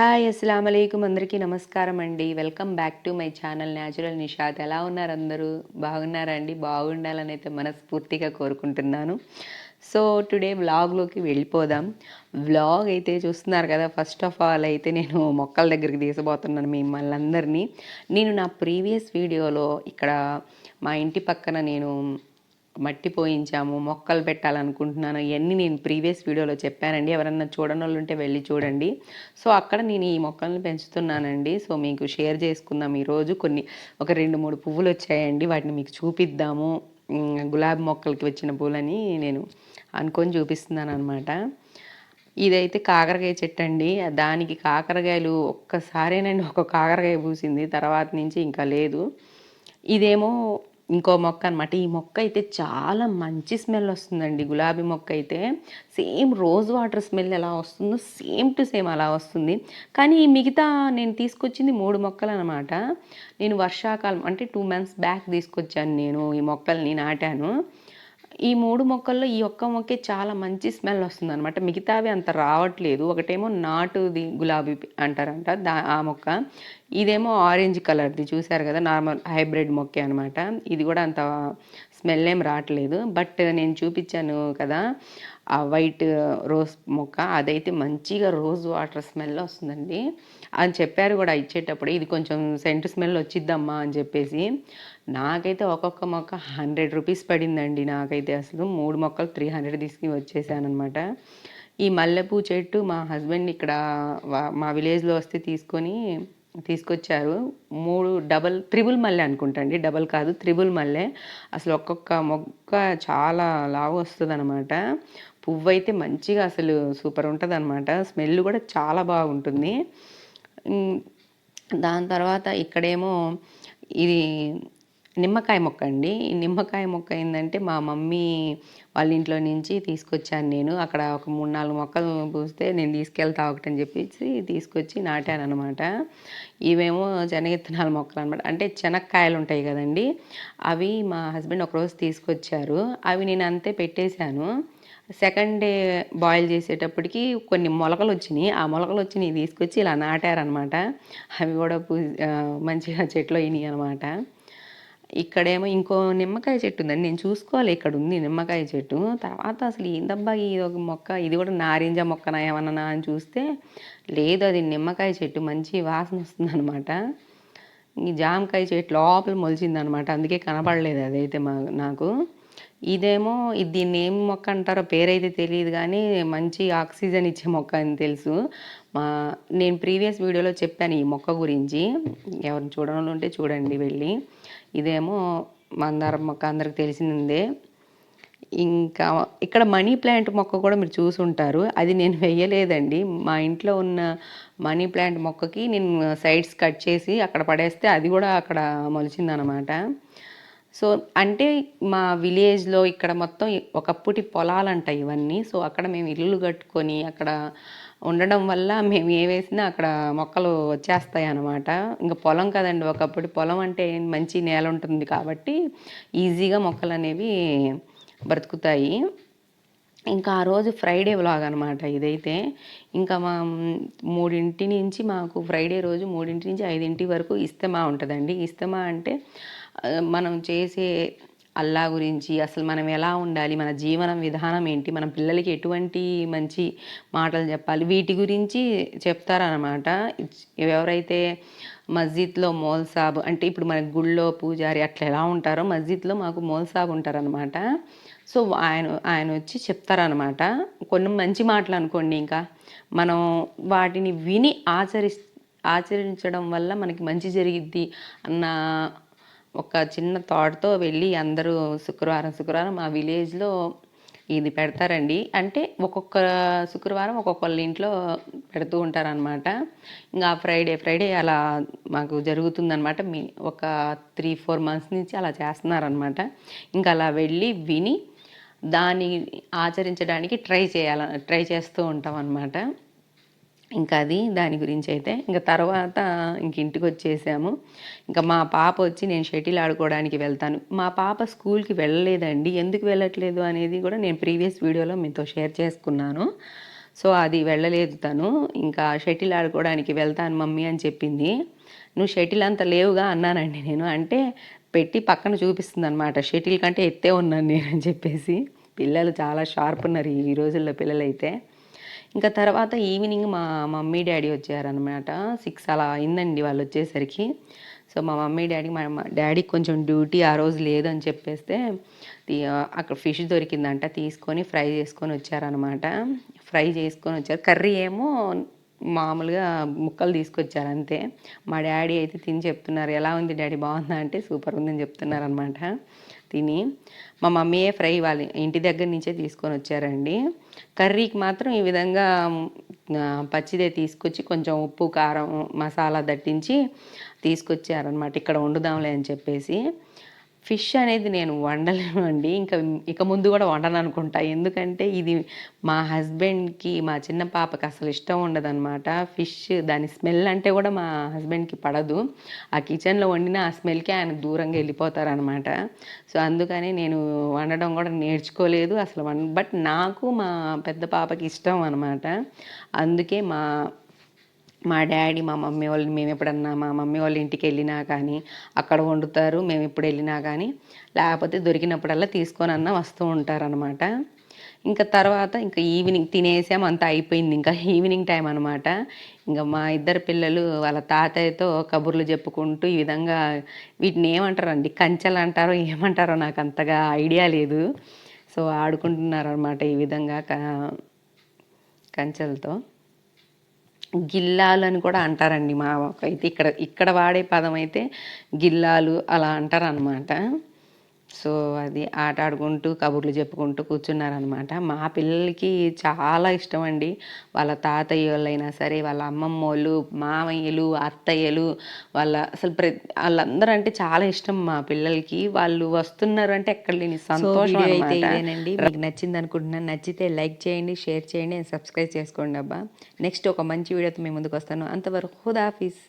Hi అస్సలం అయికం అందరికీ నమస్కారం అండి. Welcome back to my channel natural Nishad. ఎలా ఉన్నారు అందరూ? బాగున్నారా అండి? బాగుండాలని అయితే మనస్ఫూర్తిగా కోరుకుంటున్నాను. సో టుడే వ్లాగ్లోకి వెళ్ళిపోదాం. వ్లాగ్ అయితే చూస్తున్నారు కదా ఫస్ట్ ఆఫ్ ఆల్ అయితే నేను మొక్కల దగ్గరికి తీసబోతున్నాను మిమ్మల్ని అందరినీ. నేను నా ప్రీవియస్ వీడియోలో ఇక్కడ మా ఇంటి పక్కన నేను మట్టి పోయించాము మొక్కలు పెట్టాలనుకుంటున్నాను ఇవన్నీ నేను ప్రీవియస్ వీడియోలో చెప్పానండి. ఎవరన్నా చూడని వాళ్ళు ఉంటే వెళ్ళి చూడండి. సో అక్కడ నేను ఈ మొక్కల్ని పెంచుతున్నానండి. సో మీకు షేర్ చేసుకుందాం. ఈరోజు కొన్ని ఒక రెండు మూడు పువ్వులు వచ్చాయండి వాటిని మీకు చూపిద్దాము. గులాబీ మొక్కలకి వచ్చిన పూలని నేను అనుకొని చూపిస్తున్నాను అనమాట ఇదైతే కాకరకాయ చెట్టు అండి దానికి కాకరకాయలు ఒక్కసారేనండి ఒక కాకరకాయ పూసింది. తర్వాత నుంచి ఇంకా లేదు. ఇదేమో ఇంకో మొక్క అనమాట ఈ మొక్క అయితే చాలా మంచి స్మెల్ వస్తుందండి. గులాబీ మొక్క అయితే సేమ్ రోజ్ వాటర్ స్మెల్ ఎలా వస్తుందో సేమ్ టు సేమ్ అలా వస్తుంది. కానీ ఈ మిగతా నేను తీసుకొచ్చింది మూడు మొక్కలు అనమాట నేను వర్షాకాలం అంటే టూ మంత్స్ బ్యాక్ తీసుకొచ్చాను నేను ఈ మొక్కల్ని నాటాను. ఈ మూడు మొక్కల్లో ఈ ఒక్క మొక్కే చాలా మంచి స్మెల్ వస్తుంది అనమాట మిగతావి అంత రావట్లేదు. ఒకటేమో నాటుది గులాబీ అంటారంట దా ఆ మొక్క. ఇదేమో ఆరెంజ్ కలర్ది. చూసారు కదా? నార్మల్ హైబ్రిడ్ మొక్కే అనమాట ఇది కూడా అంత స్మెల్ ఏం రావట్లేదు. బట్ నేను చూపించాను కదా ఆ వైట్ రోజ్ మొక్క అదైతే మంచిగా రోజ్ వాటర్ స్మెల్ వస్తుందండి. అని చెప్పారు కూడా ఇచ్చేటప్పుడు ఇది కొంచెం సెంట్ స్మెల్ వచ్చిద్దమ్మా అని చెప్పేసి. నాకైతే ఒక్కొక్క మొక్క హండ్రెడ్ రూపీస్ పడిందండి నాకైతే అసలు. మూడు మొక్కలు త్రీ హండ్రెడ్ తీసుకుని వచ్చేసానమాట ఈ మల్లెపూ చెట్టు మా హస్బెండ్ ఇక్కడ మా విలేజ్లో వస్తే తీసుకొని తీసుకొచ్చారు. మూడు డబల్ త్రిబుల్ మల్లె అనుకుంటా అండి. డబల్ కాదు త్రిబుల్ మల్లె. అసలు ఒక్కొక్క మొక్క చాలా లావు వస్తుంది అనమాట పువ్వు అయితే మంచిగా అసలు సూపర్ ఉంటుంది అనమాట స్మెల్ కూడా చాలా బాగుంటుంది. దాని తర్వాత ఇక్కడేమో ఇది నిమ్మకాయ మొక్క అండి. ఈ నిమ్మకాయ మొక్క ఏంటంటే మా మమ్మీ వాళ్ళ ఇంట్లో నుంచి తీసుకొచ్చాను నేను. అక్కడ ఒక మూడు నాలుగు మొక్కలు పూస్తే నేను తీసుకెళ్తా ఒకటని చెప్పేసి తీసుకొచ్చి నాటాను అనమాట ఇవేమో శనగిత్తనాల మొక్కలు అనమాట అంటే శనక్కాయలు ఉంటాయి కదండి. అవి మా హస్బెండ్ ఒకరోజు తీసుకొచ్చారు. అవి నేను అంతే పెట్టేశాను. సెకండ్ డే బాయిల్ చేసేటప్పటికి కొన్ని మొలకలు వచ్చినాయి ఆ మొలకలు వచ్చినాయి తీసుకొచ్చి ఇలా నాటారనమాట అవి కూడా పూ మంచిగా చెట్లు అయినాయి అనమాట ఇక్కడేమో ఇంకో నిమ్మకాయ చెట్టు ఉందండి. నేను చూసుకోవాలి. ఇక్కడ ఉంది నిమ్మకాయ చెట్టు. తర్వాత అసలు ఏందబ్బా ఇది ఒక మొక్క? ఇది కూడా నారింజ మొక్కనా ఏమన్నా అని చూస్తే లేదు అది నిమ్మకాయ చెట్టు. మంచి వాసన వస్తుందన్నమాట. ఈ జామకాయ చెట్టు లోపల మొలిచిందనమాట అందుకే కనపడలేదు అదైతే మా నాకు. ఇదేమో దీన్ని ఏం మొక్క అంటారో పేరైతే తెలియదు కానీ మంచి ఆక్సిజన్ ఇచ్చే మొక్క అని తెలుసు. మా నేను ప్రీవియస్ వీడియోలో చెప్పాను ఈ మొక్క గురించి. ఎవరిని చూడడం ఉంటే చూడండి వెళ్ళి. ఇదేమో మందారం మొక్క అందరికి తెలిసిందే. ఇంకా ఇక్కడ మనీ ప్లాంట్ మొక్క కూడా మీరు చూసుంటారు. అది నేను వెయ్యలేదండి. మా ఇంట్లో ఉన్న మనీ ప్లాంట్ మొక్కకి నేను సైడ్స్ కట్ చేసి అక్కడ పడేస్తే అది కూడా అక్కడ మొలిచిందనమాట. సో అంటే మా విలేజ్లో ఇక్కడ మొత్తం ఒకప్పటి పొలాలంట ఇవన్నీ. సో అక్కడ మేము ఇల్లులు కట్టుకొని అక్కడ ఉండడం వల్ల మేము ఏ వేసినా అక్కడ మొక్కలు వచ్చేస్తాయి అన్నమాట ఇంకా పొలం కదండి ఒకప్పుడు పొలం అంటే మంచి నేల ఉంటుంది కాబట్టి ఈజీగా మొక్కలు అనేవి బ్రతుకుతాయి. ఇంకా ఆ రోజు ఫ్రైడే వ్లాగ్ అనమాట ఇదైతే. ఇంకా మా మూడింటి నుంచి మాకు ఫ్రైడే రోజు మూడింటి నుంచి ఐదింటి వరకు ఇస్తమా ఉంటుందండి. ఇస్తమా అంటే మనం చేసే అల్లా గురించి అసలు మనం ఎలా ఉండాలి మన జీవన విధానం ఏంటి మన పిల్లలకి ఎటువంటి మంచి మాటలు చెప్పాలి వీటి గురించి చెప్తారనమాట ఎవరైతే మస్జిద్లో మోల్ సాబ్ అంటే ఇప్పుడు మన గుళ్ళో పూజారి అట్లా ఎలా ఉంటారో మస్జిద్లో మాకు మోల్ సాబ్ ఉంటారనమాట సో ఆయన ఆయన వచ్చి చెప్తారనమాట కొన్ని మంచి మాటలు అనుకోండి ఇంకా. మనం వాటిని విని ఆచరి ఆచరించడం వల్ల మనకి మంచి జరిగిద్ది అన్న ఒక చిన్న థాట్తో వెళ్ళి అందరూ శుక్రవారం శుక్రవారం మా విలేజ్లో ఇది పెడతారండి. అంటే ఒక్కొక్క శుక్రవారం ఒక్కొక్కళ్ళ ఇంట్లో పెడుతూ ఉంటారనమాట ఇంకా ఫ్రైడే ఫ్రైడే అలా మాకు జరుగుతుందనమాట మీ ఒక త్రీ ఫోర్ మంత్స్ నుంచి అలా చేస్తున్నారనమాట ఇంకా అలా వెళ్ళి విని దాన్ని ఆచరించడానికి ట్రై చేయాల ట్రై చేస్తూ ఉంటాం అన్నమాట. ఇంకా అది దాని గురించి అయితే ఇంకా తర్వాత ఇంక ఇంటికి వచ్చేసాము. ఇంకా మా పాప వచ్చి నేను షటిల్ ఆడుకోవడానికి వెళ్తాను. మా పాప స్కూల్కి వెళ్ళలేదండి. ఎందుకు వెళ్ళట్లేదు అనేది కూడా నేను ప్రీవియస్ వీడియోలో మీతో షేర్ చేసుకున్నాను. సో అది వెళ్ళలేదు తను. ఇంకా షటిల్ ఆడుకోవడానికి వెళ్తాను మమ్మీ అని చెప్పింది. నువ్వు షటిల్ అంత లేవుగా అన్నానండి నేను. అంటే పెట్టి పక్కన చూపిస్తుంది అనమాట షటిల్ కంటే ఎత్తే ఉన్నాను నేను అని చెప్పేసి. పిల్లలు చాలా షార్ప్ ఉన్నారు ఈ రోజుల్లో పిల్లలైతే. ఇంకా తర్వాత ఈవినింగ్ మా మమ్మీ డాడీ వచ్చారనమాట సిక్స్ అలా అయిందండి వాళ్ళు వచ్చేసరికి. సో మా మమ్మీ డాడీ మా డాడీ డాడీకి కొంచెం డ్యూటీ ఆ రోజు లేదని చెప్పేస్తే అక్కడ ఫిష్ దొరికిందంట. తీసుకొని ఫ్రై చేసుకొని వచ్చారనమాట ఫ్రై చేసుకొని వచ్చారు. కర్రీ ఏమో మామూలుగా ముక్కలు తీసుకొచ్చారు అంతే మా డాడీ అయితే తిని చెప్తున్నారు ఎలా ఉంది డాడీ బాగుందా? అంటే సూపర్ ఉందని చెప్తున్నారు అనమాట తిని మా మమ్మీయే ఫ్రై వాళ్ళ ఇంటి దగ్గర నుంచే తీసుకొని వచ్చారండి. కర్రీకి మాత్రం ఈ విధంగా పచ్చిదే తీసుకొచ్చి కొంచెం ఉప్పు కారం మసాలా దట్టించి తీసుకొచ్చారనమాట. ఇక్కడ వండుదాంలే అని చెప్పేసి. ఫిష్ అనేది నేను వండలేను అండి ఇంకా ఇక ముందు కూడా వండను అనుకుంటా. ఎందుకంటే ఇది మా హస్బెండ్కి మా చిన్న పాపకి అసలు ఇష్టం ఉండదన్నమాట. ఫిష్ దాని స్మెల్ అంటే కూడా మా హస్బెండ్కి పడదు. ఆ కిచెన్లో వండిన ఆ స్మెల్కి ఆయన దూరంగా వెళ్ళిపోతారనమాట సో అందుకని నేను వండడం కూడా నేర్చుకోలేదు అసలు. వన్ బట్ నాకు మా పెద్ద పాపకి ఇష్టం అనమాట అందుకే మా మా డాడీ మా మమ్మీ వాళ్ళు మేము ఎప్పుడన్నా మా మమ్మీ వాళ్ళ ఇంటికి వెళ్ళినా కానీ అక్కడ వండుతారు మేము ఎప్పుడు వెళ్ళినా కానీ లేకపోతే దొరికినప్పుడల్లా తీసుకొని అన్న వస్తూ ఉంటారనమాట ఇంకా తర్వాత ఇంకా ఈవినింగ్ తినేసాం అంతా అయిపోయింది. ఇంకా ఈవినింగ్ టైం అనమాట ఇంకా మా ఇద్దరు పిల్లలు వాళ్ళ తాతయ్యతో కబుర్లు చెప్పుకుంటూ ఈ విధంగా వీటిని ఏమంటారండి? కంచెలు అంటారో ఏమంటారో నాకు అంతగా ఐడియా లేదు. సో ఆడుకుంటున్నారు అనమాట ఈ విధంగా క- కంచెలతో. గిల్లాలు అని కూడా అంటారండి మా అయితే ఇక్కడ ఇక్కడ వాడే పదం అయితే గిల్లాలు అలా అంటారనమాట సో అది ఆట ఆడుకుంటూ కబుర్లు చెప్పుకుంటూ కూర్చున్నారనమాట. మా పిల్లలకి చాలా ఇష్టం అండి వాళ్ళ తాతయ్య వాళ్ళైనా సరే వాళ్ళ అమ్మమ్మ వాళ్ళు మామయ్యలు అత్తయ్యలు వాళ్ళ అసలు ప్రతి వాళ్ళందరూ అంటే చాలా ఇష్టం మా పిల్లలకి. వాళ్ళు వస్తున్నారు అంటే ఎక్కడ లేని సంతోషం అయితే ఇదేనండి. మీకు నచ్చింది అనుకుంటున్నాను నచ్చితే లైక్ చేయండి షేర్ చేయండి సబ్స్క్రైబ్ చేసుకోండి అబ్బా. నెక్స్ట్ ఒక మంచి వీడియోతో మీ ముందుకు వస్తాను. అంతవరకు హుదాఫీస్